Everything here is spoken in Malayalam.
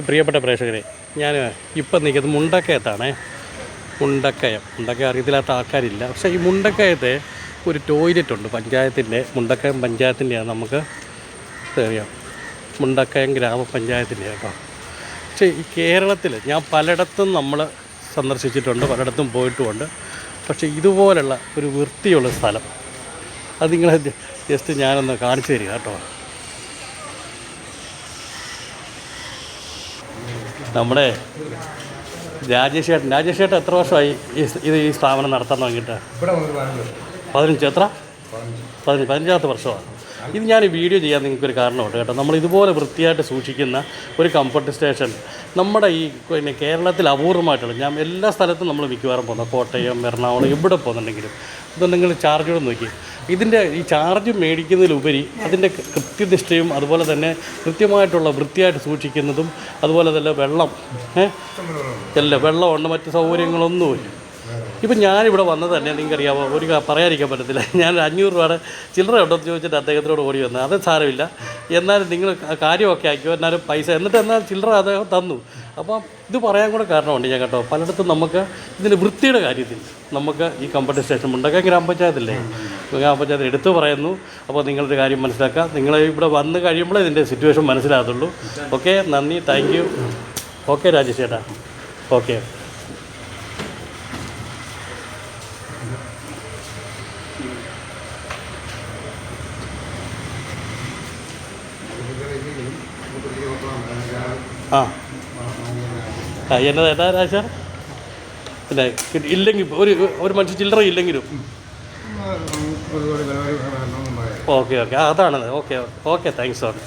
പ്രിയപ്പെട്ട പ്രേക്ഷകരെ ഞാൻ ഇപ്പം നിൽക്കുന്നത് മുണ്ടക്കയത്താണേ. മുണ്ടക്കയം. മുണ്ടക്കയം അറിയത്തില്ലാത്ത ആൾക്കാരില്ല. പക്ഷേ ഈ മുണ്ടക്കയത്തെ ഒരു ടോയ്ലറ്റ് ഉണ്ട്. പഞ്ചായത്തിന്റെ മുണ്ടക്കയം പഞ്ചായത്തിന്റെയാണ് നമുക്ക് അറിയാം. മുണ്ടക്കയം ഗ്രാമപഞ്ചായത്തിന്റെ കേട്ടോ. പക്ഷേ ഈ കേരളത്തിൽ ഞാൻ പലയിടത്തും നമ്മൾ സന്ദർശിച്ചിട്ടുണ്ട് പലയിടത്തും പോയിട്ടുമുണ്ട്. പക്ഷേ ഇതുപോലുള്ള ഒരു വൃത്തിയുള്ള സ്ഥലം അത് നിങ്ങളെ ജസ്റ്റ് ഞാനൊന്ന് കാണിച്ചു തരിക കേട്ടോ. നമ്മുടെ രാജേഷ് ചേട്ടൻ. രാജേഷ് ചേട്ടൻ എത്ര വർഷമായി ഈ ഇത് ഈ സ്ഥാപനം നടത്താൻ തുടങ്ങിയിട്ട്? പതിനഞ്ച് എത്ര? പതിനഞ്ച്. പതിനഞ്ചാമത്തെ വർഷമാണ് ഇത് ഞാൻ വീഡിയോ ചെയ്യാൻ നിങ്ങൾക്കൊരു കാരണമുണ്ട് കേട്ടോ. നമ്മൾ ഇതുപോലെ വൃത്തിയായിട്ട് സൂക്ഷിക്കുന്ന ഒരു കംഫർട്ട് സ്റ്റേഷൻ നമ്മുടെ ഈ പിന്നെ കേരളത്തിൽ അപൂർവമായിട്ടുള്ള ഞാൻ എല്ലാ സ്ഥലത്തും നമ്മൾ മിക്കവാറും പോകുന്നത് കോട്ടയം എറണാകുളം എവിടെ പോകുന്നുണ്ടെങ്കിലും ഇതുണ്ടെങ്കിൽ ചാർജ് കൂടെ നോക്കി ഇതിന്റെ ഈ ചാർജ് മേടിക്കുന്നതിലുപരി അതിന്റെ കൃത്യനിഷ്ഠയും അതുപോലെ തന്നെ കൃത്യമായിട്ടുള്ള വൃത്തിയായിട്ട് സൂക്ഷിക്കുന്നതും അതുപോലെ തന്നെ വെള്ളം ഏഹ് അല്ല വെള്ളമുണ്ട് മറ്റ് സൗകര്യങ്ങളൊന്നുമില്ല. ഇപ്പം ഞാനിവിടെ വന്നത് തന്നെ നിങ്ങൾക്കറിയാമോ? ഒരു പറയാതിരിക്കാൻ പറ്റത്തില്ല. ഞാൻ അഞ്ഞൂറ് രൂപയുടെ ചില്ലറ ഉണ്ടെന്ന് ചോദിച്ചിട്ട് അദ്ദേഹത്തിനോട് ഓടി വന്നത് അത് സാരമില്ല. എന്നാലും നിങ്ങൾ കാര്യമൊക്കെ ആക്കിയോ എന്നാലും പൈസ. എന്നിട്ട് എന്നാൽ ചില്ലറ അദ്ദേഹം തന്നു. അപ്പോൾ ഇത് പറയാൻ കൂടെ കാരണമുണ്ട് ഞാൻ കേട്ടോ. പലയിടത്തും നമുക്ക് ഇതിന്റെ വൃത്തിയുടെ കാര്യത്തിൽ നമുക്ക് ഈ കമ്പനി സ്റ്റേഷൻ മുണ്ടക്ക ഗ്രാമപഞ്ചായത്തില്ലേ ഗ്രാമപഞ്ചായത്ത് എടുത്തു പറയുന്നു. അപ്പോൾ നിങ്ങളുടെ കാര്യം മനസ്സിലാക്കുക നിങ്ങൾ ഇവിടെ വന്ന് കഴിയുമ്പോഴേ ഇതിന്റെ സിറ്റുവേഷൻ മനസ്സിലാകത്തുള്ളൂ. ഓക്കെ നന്ദി. താങ്ക് യു ഓക്കെ രാജേഷ് ചേട്ടാ. ഓക്കെ ആ. ആ എന്നതാ ഏതാ രാജ? ഇല്ലെങ്കിൽ ഒരു ഒരു മനുഷ്യ ചില്ലറ ഇല്ലെങ്കിലും. Okay okay. അതാണ് ഓക്കെ ഓക്കെ. താങ്ക്സ് ആണ്